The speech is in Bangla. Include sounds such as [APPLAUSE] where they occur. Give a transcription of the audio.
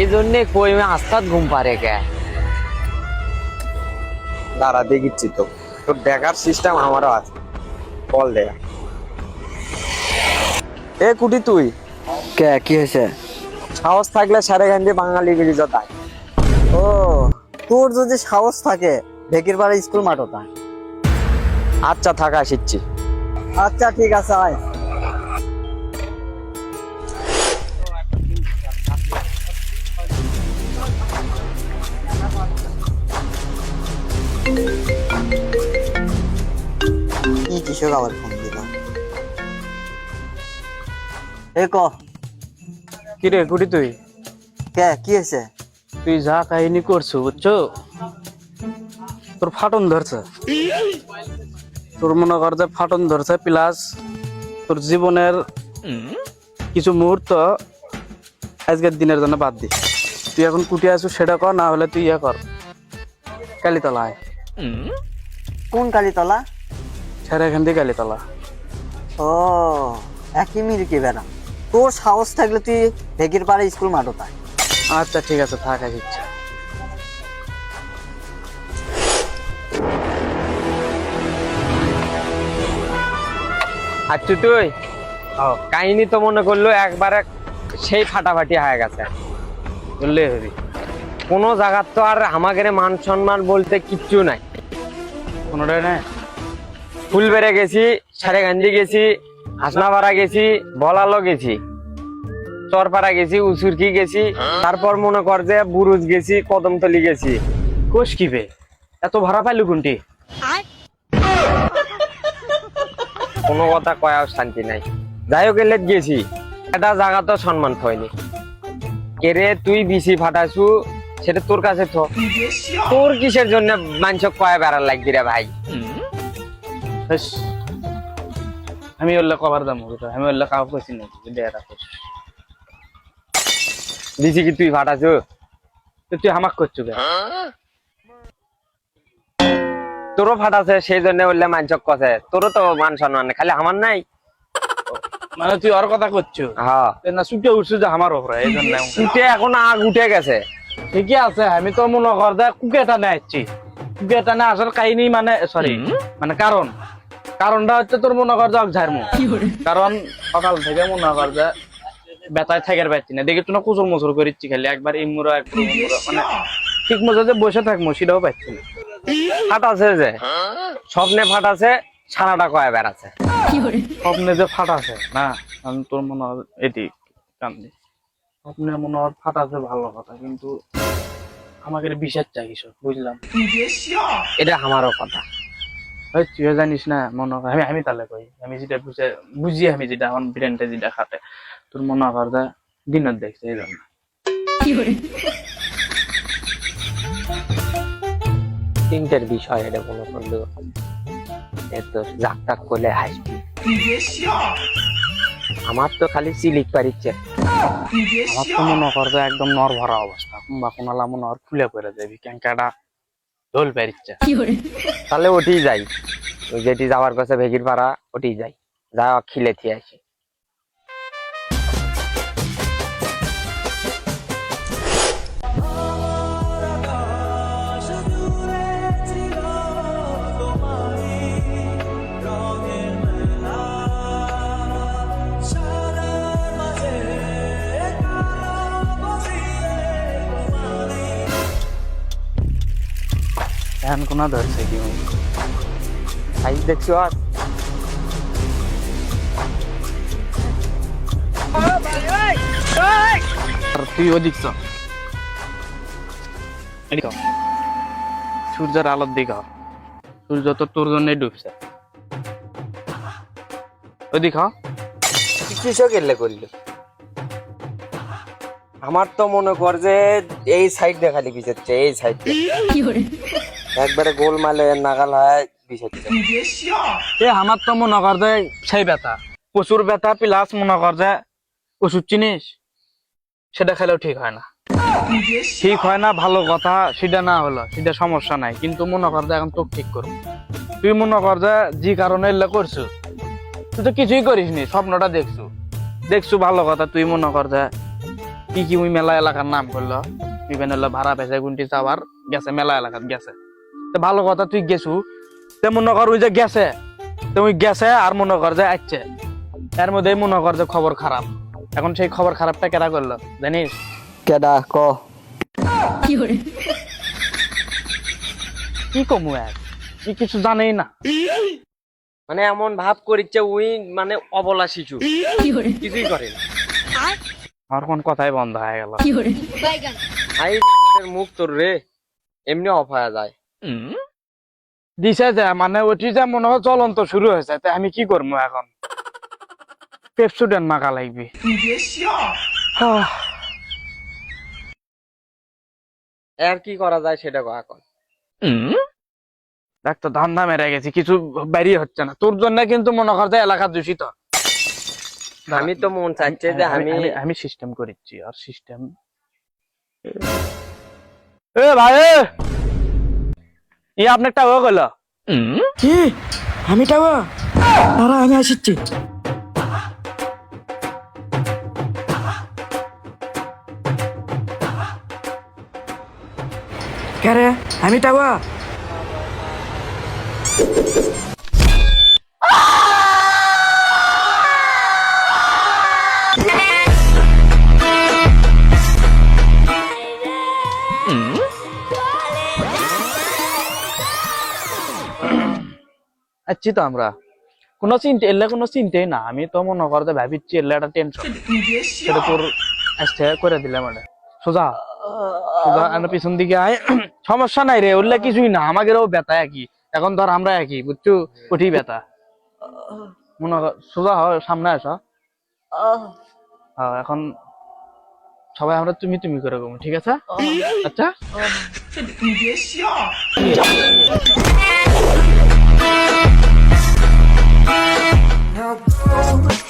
এই জন্যে কই আমি আস্তাদ ঘুম পারে কে? দাঁড়া দেখিচ্ছি তো। তোর দেখার সিস্টেম আমারও আছে। বল দেখা এ কুটি তুই? কে কি হয়েছে? সাহস থাকলে সারে গান্ধী বাঙালি গিরি জতায় ও তোর যদি সাহস থাকে ঢেকির পাড়া স্কুল মাঠটা আচ্ছা থাকা শিখছি আচ্ছা ঠিক আছে আয়। কি আবার ফোন দিলাম। এ ক? কিরে কুটি তুই? কে কি হয়েছে? তুই যা কাহিনী করছ বুঝছ? তোর ফাটন ধরছে। তোর মনে কর যে ফাটন ধরছে প্লাস তোর জীবনের কিছু মুহূর্ত আজকের দিনের জন্য বাদ দি। তুই এখন কুটি আছো সেটা কর না হলে তুই ইয়ে কর। কালীতলা আয় কোন কালীতলা? ছেড়ে এখান থেকে কালীতলা ও একই মিরিকে বেড়া। তোর সাহস থাকলে তুই ঢেকির পাড়া স্কুল মাঠটা আচ্ছা ঠিক আছে থাক ইচ্ছা। আচ্ছা তুই? কাহিনী তো মনে করল একবারে সেই ফাটাফাটি হয়ে গেছে। বললে হবি কোনো জায়গার তো আর আমাদের মান সম্মান বলতে কিচ্ছু নাই। কোনোটাই না ফুলবেড়ে গেছি, সারেগান্ধি গেছি, হাসনাপাড়া গেছি, বলালো গেছি, চরপাড়া গেছি, উসুরকি গেছি, তারপর মনে কর যে বুরুজ গেছি, কদমতলি গেছি। কোষ কি বে? এত ভাড়া পাইলু কোনটি? কোনো কথা কয়াও শান্তি নাই। যাই হোক এলে গেছি। এটা জায়গা তো সম্মান হয়নি কেরে তুই বিসি ফাটাছু সেটা তোর কাছে থ। তোর কিসের জন্য মানুষ কয়া বেড়ার লাগবি রে ভাই? আমি ওল্লা কভার দাম হবে আমি ওল্লা কাউ কইছি না দেয়া রাখো। কি তুই ফাটাছু তুই হামাক করছ কে তোরও ফাটাছে সেই জন্য বললে মানুষ কছে তোরও তো মান সম্মান খালি আমার নাই। মানে তুই ওর কথা করছ? হ্যাঁ। না ছুটে উঠছো যে আমার ওপরে এই জন্য। উঠে এখন আগ উঠে গেছে। ঠিকই আছে আমি তো মনে কর যে কুকে টানে আসছি কুকে টানে আসার কাহিনী মানে সরি মানে কারণ। কারণটা হচ্ছে তোর মনে কর যে ঝাড়মু। কারণ সকাল থেকে মনে কর যে বেতায় থাকার পাচ্ছি না। দেখি তো না কুচুর মুচুর করিচ্ছি খালি। একবার ইমুরা একবার মানে ঠিক মতো যে বসে থাকব সেটাও পাচ্ছি না। ফাটাছে যে স্বপ্নে ফাটাছে সারাটা কয়া বেড়াচ্ছে স্বপ্নে যে ফাট আছে না আমি তোর মনে হয় এটি কান্দি। স্বপ্নে মনে হয় ফাট আছে ভালো কথা কিন্তু আমাকে বিশ্বাস চাই বুঝলাম। এটা আমারও কথা। তুইও না মনে আমি আমি তাহলে কই? আমি যেটা বুঝে, বুঝি আমি যেটা, আমার ব্রেনটা যেটা খাটে। তোর মনে যে দিনত দেখছে, এই তিনটের বিষয় এটা কোনো করল এত জাক করলে হাসবি। আমার তো খালি চিলিক পারিচ্ছে আমার তো মনে কর যে একদম নর ভরা অবস্থা। কিংবা কোনালা মনে হয় খুলে পড়ে যাবি ক্যাঙ্কাটা দোল পেরিচ্ছে তাহলে ওটি যাই ওই যেটি যাওয়ার কাছে ভেগির পাড়া ওটি যাই যা খিলে থিয়ে আসি। এখন কোনা ধরছে কি সাইজ দেখছ আর তুই ওদিক। সূর্যের আলোর দিকে। সূর্য তো তোর জন্যই ডুবছে ওদিক হ। কৃষক এলে করল আমার তো মনে কর যে এই সাইড দেখালি বিছাচ্ছে এই সাইড একবারে গোলমালে নাগাল হয় বিছাচ্ছে এ আমার তো মনে কর যে সেই ব্যথা। প্রচুর ব্যথা প্লাস মনে কর যে ওষুধ চিনিস সেটা খেলেও ঠিক হয় না। ঠিক হয় না ভালো কথা সেটা না হলো সেটা সমস্যা নাই। কিন্তু মনে কর যে এখন তোকে ঠিক করব। তুই মনে কর যে যে কারণে এলে করছ তুই তো কিছুই করিস নি স্বপ্নটা দেখছ। দেখছ ভালো কথা তুই মনে কর যে কি কি ওই মেলা এলাকার নাম করল? বিভিন্ন ভাড়া পেছে গুন্টি চাওয়ার গেছে মেলা এলাকাত গেছে। তো ভালো কথা তুই গেছু। তে মনে কর ওই যে গেছে তো ওই গেছে আর মনে কর যে আসছে এর মধ্যে মনে কর যে খবর খারাপ। এখন সেই খবর খারাপটা কেরা করল জানিস? কেডা ক? কি কমু এক? কি কিছু জানেই না। মানে এমন ভাব করিচ্ছে উই মানে অবলা শিশু। কিছুই করে না আমার কোন কথাই বন্ধ হয়ে গেল। ভাই মুখ তোর রে। এমনি অফ হয়ে যায়। দিছে যে মানে ওটি যে মনে হয় চলন্ত শুরু হয়েছে তা আমি কি করব এখন? পেপসুডেন্ট মাখা লাগবে। আর কি করা যায় সেটা কো এখন? দেখ তো ধান্দা মেরে গেছি কিছু বেরিয়ে হচ্ছে না। তোর জন্য কিন্তু মনে কর যে এলাকা দূষিত। আমি তো মন চাইছে যে আমি আমি সিস্টেম করেছি আর সিস্টেম এ ভাই এ! ই আপনার টাকা গেল? কি? আমি টাকা? দাঁড়া আমি আসছি। কে আমি টাকা? আচ্ছি তো আমরা। কোনো চিন্তা, এলে কোনো চিন্তাই না। আমি তো মনে করতে ভাবিচ্ছি এলে একটা টেনশন সেটা তোর করে দিলাম এটা সোজা সোজা পিছন দিকে আয়। [CLEARS THROAT] সমস্যা নাই রে উল্লে কিছুই না। আমাদেরও ব্যথা একই। এখন ধর আমরা একই, বুঝছ? উঠি ব্যথা। মনে সোজা হয় সামনে আসো এখন সবাই আমরা তুমি তুমি করে ঠিক আছে? আচ্ছা? 这你别笑 now go